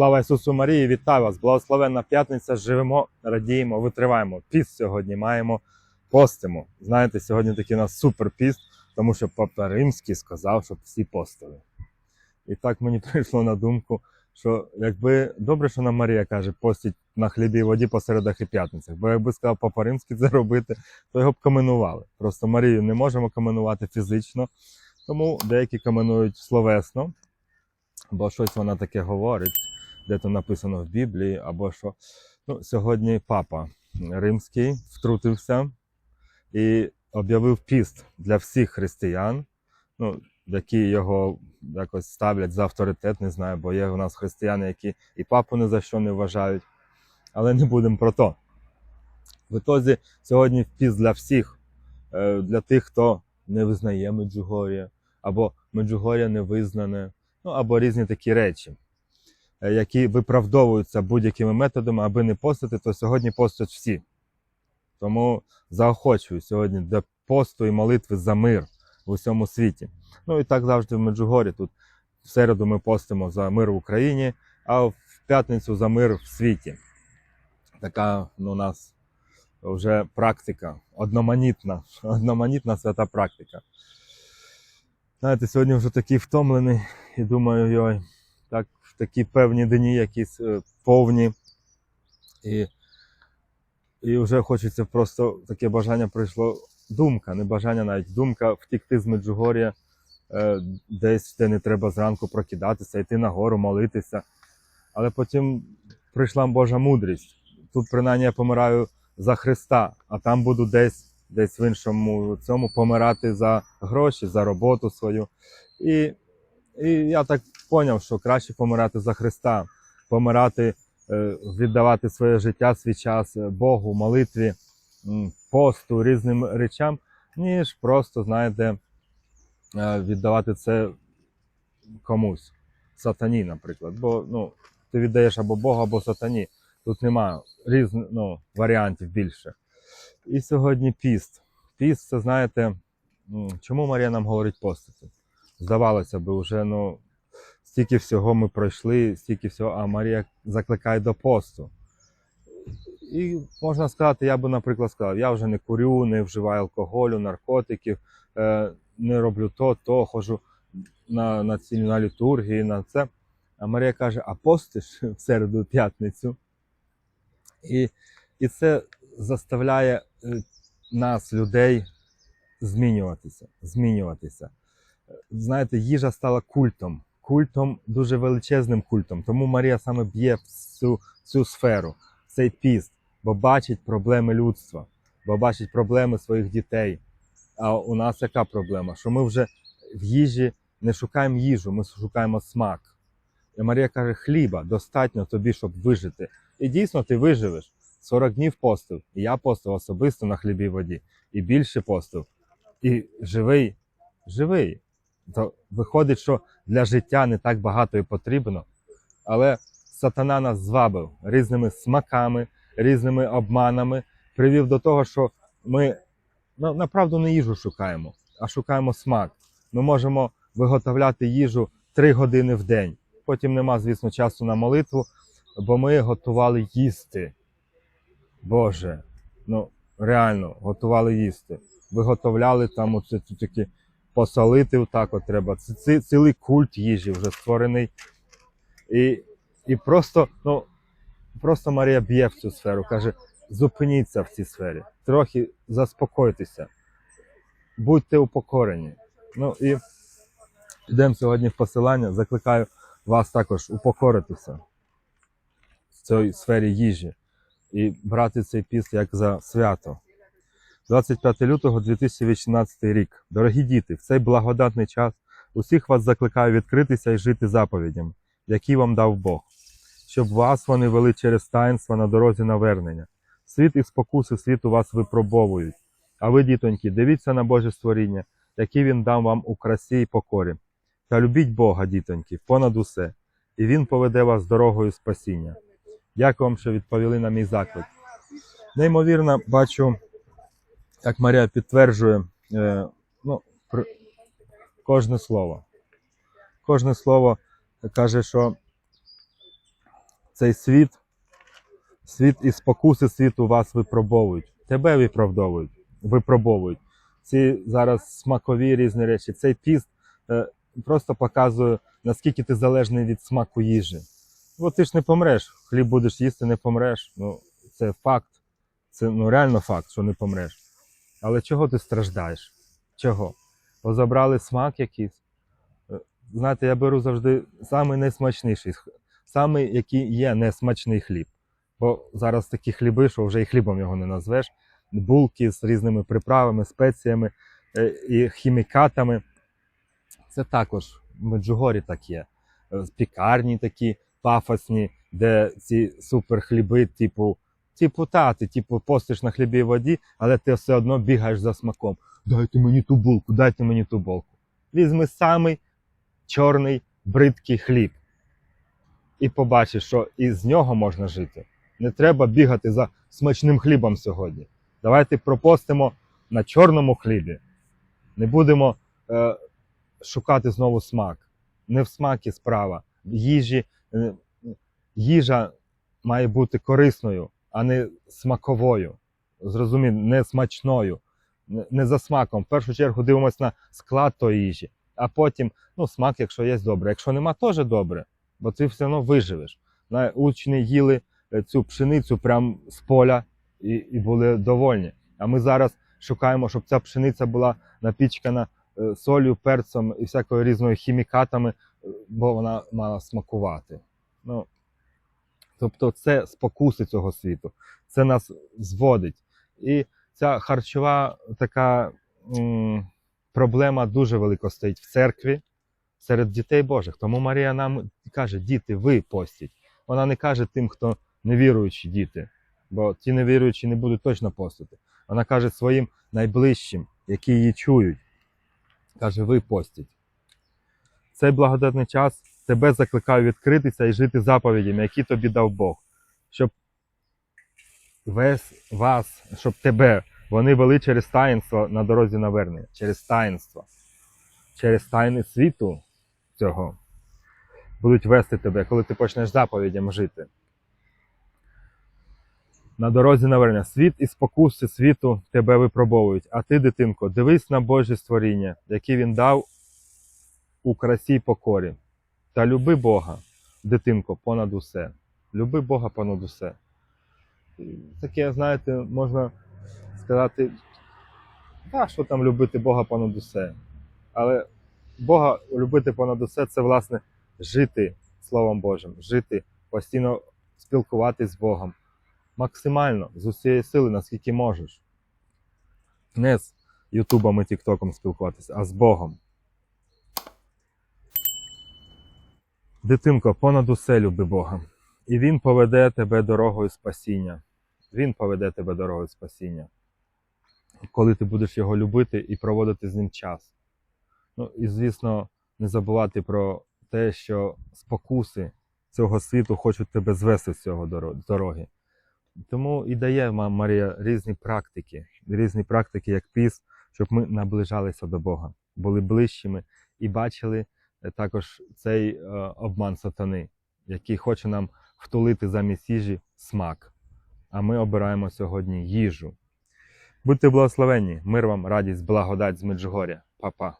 Слава Ісусу Марії, вітаю вас! Благословенна п'ятниця. Живемо, радіємо, витриваємо. Піст сьогодні маємо, постимо. Знаєте, сьогодні такий у нас супер піст, тому що Папа Римський сказав, щоб всі постили. І так мені прийшло на думку, що якби добре, що нам Марія каже, постіть на хлібі і воді по середах і п'ятницях. Бо якби сказав Папа Римський це робити, то його б каменували. Просто Марію не можемо каменувати фізично, тому деякі каменують словесно, бо щось вона таке говорить де то написано в Біблії, або що. Ну, сьогодні папа римський втрутився і об'явив піст для всіх християн, ну, які його якось ставлять за авторитет, не знаю, бо є у нас християни, які і папу ні за що не вважають. Але не будемо про то. В ітозі сьогодні піст для всіх, е, для тих, хто не визнає Меджугор'я, або Меджугор'я не визнане, ну або різні такі речі які виправдовуються будь-якими методами, аби не постити, то сьогодні постять всі. Тому заохочую сьогодні до посту і молитви за мир в усьому світі. Ну і так завжди в Меджугорі. Тут в середу ми постимо за мир в Україні, а в п'ятницю за мир в світі. Така ну, у нас вже практика, одноманітна, одноманітна свята практика. Знаєте, сьогодні вже такий втомлений і думаю, йой, в такі певні дні, якісь е, повні. І, і вже хочеться просто таке бажання прийшло. Думка, не бажання навіть думка втікти з Меджугор'я, е, десь де не треба зранку прокидатися, йти нагору, молитися. Але потім прийшла Божа мудрість. Тут принаймні я помираю за Христа, а там буду десь, десь в іншому цьому помирати за гроші, за роботу свою. І, і я так поняв, що краще помирати за Христа, помирати, е, віддавати своє життя, свій час е, Богу, молитві, посту, різним речам, ніж просто, знаєте, е, віддавати це комусь, сатані, наприклад. Бо ну, ти віддаєш або Богу, або сатані. Тут немає різних ну, варіантів більше. І сьогодні піст. Піст, це знаєте, чому Марія нам говорить постити? Здавалося б, вже ну, стільки всього ми пройшли, стільки всього, а Марія закликає до посту. І можна сказати, я би, наприклад, сказав, я вже не курю, не вживаю алкоголю, наркотиків, е, не роблю то, то, ходжу на, на ці на літургії, на це. А Марія каже: а постиш в середу п'ятницю. І, і це заставляє е, нас, людей, змінюватися. змінюватися. Знаєте, їжа стала культом, культом, дуже величезним культом. Тому Марія саме б'є в цю, сферу, цей піст, бо бачить проблеми людства, бо бачить проблеми своїх дітей. А у нас яка проблема? Що ми вже в їжі не шукаємо їжу, ми шукаємо смак. І Марія каже: хліба достатньо тобі, щоб вижити. І дійсно ти виживеш. 40 днів постив. І я постив особисто на хлібі і воді. І більше постив. І живий, живий. То виходить, що для життя не так багато і потрібно. Але сатана нас звабив різними смаками, різними обманами, привів до того, що ми ну, направду не їжу шукаємо, а шукаємо смак. Ми можемо виготовляти їжу 3 години в день. Потім нема, звісно, часу на молитву, бо ми готували їсти. Боже, ну реально готували їсти. Виготовляли там оце такі посолити отак от треба. Це, це цілий культ їжі вже створений. І, і просто, ну, просто Марія б'є в цю сферу, каже: зупиніться в цій сфері, трохи заспокойтеся, будьте упокорені. Ну і йдемо сьогодні в посилання. Закликаю вас також упокоритися в цій сфері їжі і брати цей піст як за свято. 25 лютого 2018 рік. Дорогі діти, в цей благодатний час усіх вас закликаю відкритися і жити заповідями, які вам дав Бог, щоб вас вони вели через таїнство на дорозі навернення. Світ і спокуси світу вас випробовують. А ви, дітоньки, дивіться на Боже створіння, які Він дав вам у красі і покорі. Та любіть Бога, дітоньки, понад усе, і Він поведе вас дорогою спасіння. Дякую вам, що відповіли на мій заклик. Неймовірно, бачу, як Марія підтверджує е, ну, при, кожне слово. Кожне слово каже, що цей світ, світ і спокуси світу вас випробовують. Тебе виправдовують, випробовують. Ці зараз смакові різні речі. Цей піст е, просто показує, наскільки ти залежний від смаку їжі. Бо ти ж не помреш. Хліб будеш їсти, не помреш. Ну, це факт. Це ну, реально факт, що не помреш. Але чого ти страждаєш? Чого? Бо забрали смак якийсь. Е, Знаєте, я беру завжди самий найсмачніший, самий, який є несмачний хліб. Бо зараз такі хліби, що вже і хлібом його не назвеш. Булки з різними приправами, спеціями е, і хімікатами. Це також в Меджугорі так є. Е, Пікарні такі пафосні, де ці суперхліби, типу, типу та, ти типу постиш на хлібі і воді, але ти все одно бігаєш за смаком. Дайте мені ту булку, дайте мені ту булку. Візьми самий чорний бридкий хліб. І побачиш, що із нього можна жити. Не треба бігати за смачним хлібом сьогодні. Давайте пропостимо на чорному хлібі. Не будемо е, шукати знову смак. Не в смакі справа. Їжі, е, їжа має бути корисною, а не смаковою. Зрозумій, не смачною, не- не за смаком. В першу чергу дивимося на склад тої їжі, а потім ну, смак, якщо є, добре. Якщо нема, теж добре, бо ти все одно виживеш. Учні їли е, цю пшеницю прямо з поля і, і були довольні. А ми зараз шукаємо, щоб ця пшениця була напічкана е, солью, перцем і всякою різною хімікатами, е, бо вона мала смакувати. Ну, тобто це спокуси цього світу, це нас зводить. І ця харчова така м, проблема дуже велика стоїть в церкві серед дітей Божих. Тому Марія нам каже: діти, ви постіть. Вона не каже тим, хто невіруючі діти, бо ті невіруючі не будуть точно постити. Вона каже своїм найближчим, які її чують. Каже, ви постіть. Цей благодатний час тебе закликаю відкритися і жити заповідями, які тобі дав Бог, щоб весь вас, щоб тебе вони вели через таїнство на дорозі навернення, через таїнство, через тайни світу цього будуть вести тебе, коли ти почнеш заповідям жити. На дорозі навернення. Світ і спокуси світу тебе випробовують. А ти, дитинко, дивись на Божі створіння, які він дав у красі покорі. Та люби Бога, дитинко, понад усе. Люби Бога понад усе. Таке, знаєте, можна сказати, та що там любити Бога понад усе. Але Бога любити понад усе це, власне, жити Словом Божим, жити, постійно спілкуватись з Богом. Максимально з усієї сили, наскільки можеш. Не з Ютубом і Тіктоком спілкуватися, а з Богом. Дитинко, понад усе люби Бога. І Він поведе тебе дорогою спасіння. Він поведе тебе дорогою спасіння. Коли ти будеш його любити і проводити з ним час. Ну і звісно, не забувати про те, що спокуси цього світу хочуть тебе звести з цього дороги. Тому і дає Ма- Марія різні практики, різні практики, як піс, щоб ми наближалися до Бога, були ближчими і бачили також цей е, обман сатани, який хоче нам втулити замість їжі смак. А ми обираємо сьогодні їжу. Будьте благословенні, мир вам, радість, благодать з Меджугоря. Па-па.